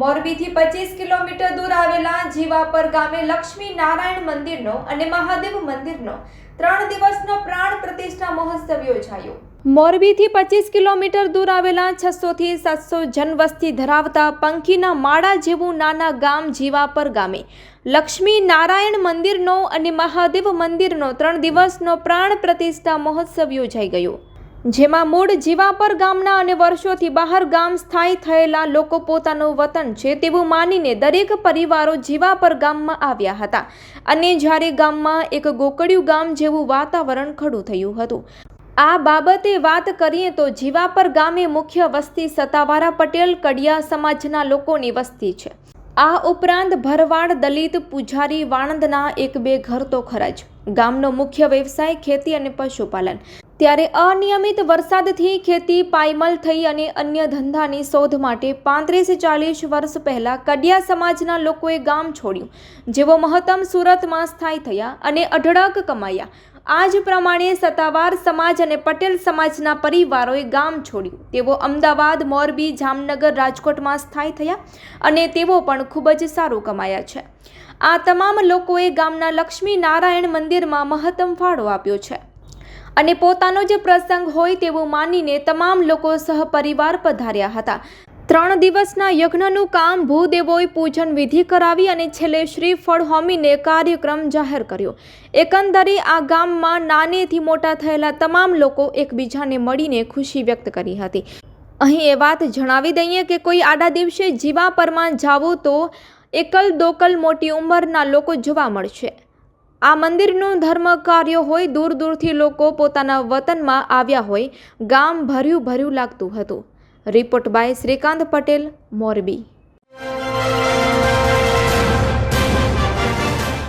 મોરબીથી પચીસ કિલોમીટર દૂર આવેલા જીવાપર ગામે લક્ષ્મી નારાયણ મંદિરનો અને મહાદેવ મંદિરનો ત્રણ દિવસનો પ્રાણ પ્રતિષ્ઠા મહોત્સવ યોજાયો. મોરબીથી પચીસ કિલોમીટર દૂર આવેલા છસોથી સાતસો જનવસ્તી ધરાવતા પંખીના માળા જેવું નાના ગામ જીવાપર ગામે લક્ષ્મી નારાયણ મંદિરનો અને મહાદેવ મંદિરનો ત્રણ દિવસનો પ્રાણ પ્રતિષ્ઠા મહોત્સવ યોજાઈ ગયો. જેમાં મૂળ જીવાપર ગામના અને વર્ષોથી બહાર ગામ સ્થાયી થયેલા લોકો પોતાનું વતન છે તેવું માનીને દરેક પરિવારો જીવાપર ગામમાં આવ્યા હતા. અને જ્યારે ગામમાં એક ગોકળિયું ગામ જેવું વાતાવરણ ખડું થયું હતું. આ બાબતે વાત કરીએ તો જીવાપર ગામે મુખ્ય વસ્તી સતાવારા પટેલ કડિયા સમાજના લોકોની વસ્તી છે. આ ઉપરાંત ભરવાડ, દલિત, પૂજારી, વાણંદના એક બે ઘર તો ખરા જ. ગામનો મુખ્ય વ્યવસાય ખેતી અને પશુપાલન. ત્યારે અનિયમિત વરસાદથી ખેતી પાયમલ થઈ અને અન્ય ધંધાની શોધ માટે પાંત્રીસ ચાલીસ વર્ષ પહેલાં કડિયા સમાજના લોકોએ ગામ છોડ્યું, જેઓ મહત્તમ સુરતમાં સ્થાયી થયા અને અઢળક કમાયા. આ જ પ્રમાણે સત્તાવાર સમાજ અને પટેલ સમાજના પરિવારોએ ગામ છોડ્યું. તેઓ અમદાવાદ, મોરબી, જામનગર, રાજકોટમાં સ્થાયી થયા અને તેઓ પણ ખૂબ જ સારું કમાયા છે. આ તમામ લોકોએ ગામના લક્ષ્મી નારાયણ મંદિરમાં મહત્તમ ફાળો આપ્યો છે. અને પોતાનો જે પ્રસંગ હોય તેવું માનીને તમામ લોકો સહપરિવાર પધાર્યા હતા. ત્રણ દિવસના યજ્ઞનું કામ ભૂદેવોએ પૂજન વિધિ કરાવી અને છેલ્લે શ્રીફળ હોમીને કાર્યક્રમ જાહેર કર્યો. એકંદરે આ ગામમાં નાનેથી મોટા થયેલા તમામ લોકો એકબીજાને મળીને ખુશી વ્યક્ત કરી હતી. અહીં એ વાત જણાવી દઈએ કે કોઈ આડા દિવસે જીવા પરમાં જાવો તો એકલ દોકલ મોટી ઉંમરના લોકો જોવા મળશે. આ મંદિરનું ધર્મ કાર્ય હોય, દૂર દૂરથી લોકો પોતાના વતનમાં આવ્યા હોય, ગામ ભર્યું ભર્યું લાગતું હતું. Report by Shrikant Patel, Morbi.